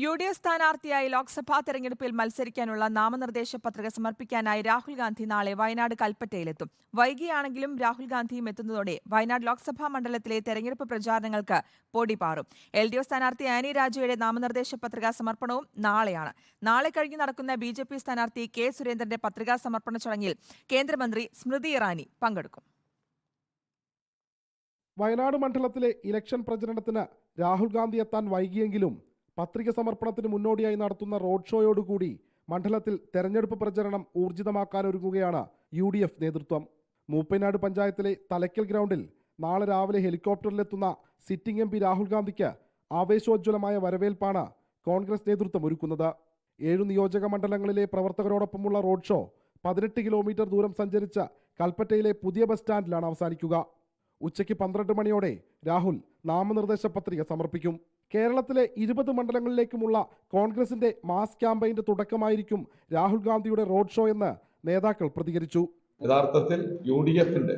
U D F സ്ഥാനാർത്ഥിയായി ലോക്സഭാ തെരഞ്ഞെടുപ്പിൽ മത്സരിക്കാനുള്ള നാമനിർദ്ദേശ പത്രിക സമർപ്പിക്കാനായി രാഹുൽ ഗാന്ധി നാളെ വയനാട് കൽപ്പറ്റയിലെത്തും. വൈകിയാണെങ്കിലും രാഹുൽ ഗാന്ധിയും എത്തുന്നതോടെ വയനാട് ലോക്സഭാ മണ്ഡലത്തിലെ തെരഞ്ഞെടുപ്പ് പ്രചാരണങ്ങൾക്ക് പൊടിപാറും എൽ ഡി എഫ് സ്ഥാനാർത്ഥി ആനി രാജയുടെ നാമനിർദ്ദേശ പത്രികാ സമർപ്പണവും നാളെയാണ്. നാളെ കഴിഞ്ഞ് നടക്കുന്ന ബി ജെ പി സ്ഥാനാർത്ഥി കെ സുരേന്ദ്രന്റെ പത്രികാ സമർപ്പണ ചടങ്ങിൽ കേന്ദ്രമന്ത്രി സ്മൃതി ഇറാനി പങ്കെടുക്കും. വയനാട് മണ്ഡലത്തിലെ ഇലക്ഷൻ പ്രചരണത്തിന് രാഹുൽ ഗാന്ധി എത്താൻ വൈകിയെങ്കിലും പത്രിക സമർപ്പണത്തിന് മുന്നോടിയായി നടത്തുന്ന റോഡ് ഷോയോടുകൂടി മണ്ഡലത്തിൽ തെരഞ്ഞെടുപ്പ് പ്രചരണം ഊർജിതമാക്കാനൊരുങ്ങുകയാണ് യു ഡി എഫ് നേതൃത്വം. മൂപ്പനാട് പഞ്ചായത്തിലെ തലയ്ക്കൽ ഗ്രൗണ്ടിൽ നാളെ രാവിലെ ഹെലികോപ്റ്ററിലെത്തുന്ന സിറ്റിംഗ് എം പി രാഹുൽ ഗാന്ധിക്ക് ആവേശോജ്വലമായ വരവേൽപ്പാണ് കോൺഗ്രസ് നേതൃത്വം ഒരുക്കുന്നത്. ഏഴു നിയോജക മണ്ഡലങ്ങളിലെ പ്രവർത്തകരോടൊപ്പമുള്ള റോഡ് ഷോ പതിനെട്ട് കിലോമീറ്റർ ദൂരം സഞ്ചരിച്ച കൽപ്പറ്റയിലെ പുതിയ ബസ് സ്റ്റാൻഡിലാണ് അവസാനിക്കുക. ഉച്ചയ്ക്ക് പന്ത്രണ്ട് മണിയോടെ രാഹുൽ നാമനിർദ്ദേശ പത്രിക സമർപ്പിക്കും. കേരളത്തിലെ ഇരുപത് മണ്ഡലങ്ങളിലേക്കുമുള്ള കോൺഗ്രസിന്റെ മാസ് ക്യാമ്പയിന്റെ തുടക്കമായിരിക്കും രാഹുൽ ഗാന്ധിയുടെ റോഡ് ഷോ എന്ന് നേതാക്കൾ പ്രതികരിച്ചു. യഥാർത്ഥത്തിൽ യു ഡി എഫിന്റെ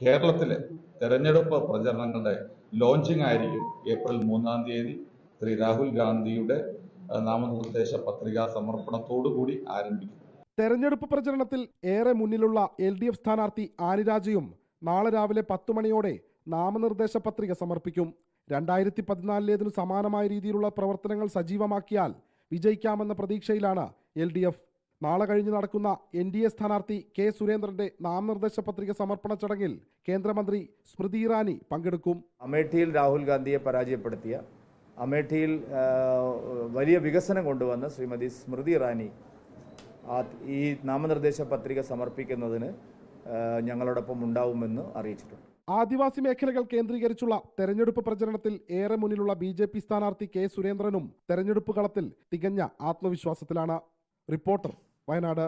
കേരളത്തിലെ തെരഞ്ഞെടുപ്പ് പ്രചരണങ്ങളുടെ ലോഞ്ചിങ് ആയിരിക്കും ഏപ്രിൽ മൂന്നാം തീയതി. ശ്രീ രാഹുൽ ഗാന്ധിയുടെ നാമനിർദ്ദേശ പത്രികാ സമർപ്പണത്തോടുകൂടി ആരംഭിക്കും. തെരഞ്ഞെടുപ്പ് പ്രചരണത്തിൽ ഏറെ മുന്നിലുള്ള എൽ ഡി എഫ് സ്ഥാനാർത്ഥി ആനിരാജയും നാളെ രാവിലെ പത്തു മണിയോടെ നാമനിർദ്ദേശ പത്രിക സമർപ്പിക്കും. രണ്ടായിരത്തി പതിനാലിലേതിനു സമാനമായ രീതിയിലുള്ള പ്രവർത്തനങ്ങൾ സജീവമാക്കിയാൽ വിജയിക്കാമെന്ന പ്രതീക്ഷയിലാണ് എൽ ഡി എഫ് നാളെ കഴിഞ്ഞ് നടക്കുന്ന എൻ ഡി എ സ്ഥാനാർത്ഥി കെ സുരേന്ദ്രന്റെ നാമനിർദ്ദേശ പത്രിക സമർപ്പണ ചടങ്ങിൽ കേന്ദ്രമന്ത്രി സ്മൃതി ഇറാനി പങ്കെടുക്കും. അമേഠിയിൽ രാഹുൽ ഗാന്ധിയെ പരാജയപ്പെടുത്തിയ അമേഠിയിൽ വലിയ വികസനം കൊണ്ടുവന്ന ശ്രീമതി സ്മൃതി ഇറാനി ഈ നാമനിർദ്ദേശ പത്രിക സമർപ്പിക്കുന്നതിന് ഞങ്ങളോടൊപ്പം ഉണ്ടാവുമെന്ന് അറിയിച്ചിട്ടുണ്ട്. ആദിവാസി മേഖലകൾ കേന്ദ്രീകരിച്ചുള്ള തെരഞ്ഞെടുപ്പ് പ്രചരണത്തിൽ ഏറെ മുന്നിലുള്ള ബി ജെ പി സ്ഥാനാർത്ഥി കെ സുരേന്ദ്രനും തെരഞ്ഞെടുപ്പ് കളത്തിൽ തികഞ്ഞ ആത്മവിശ്വാസത്തിലാണ്. റിപ്പോർട്ടർ വയനാട്.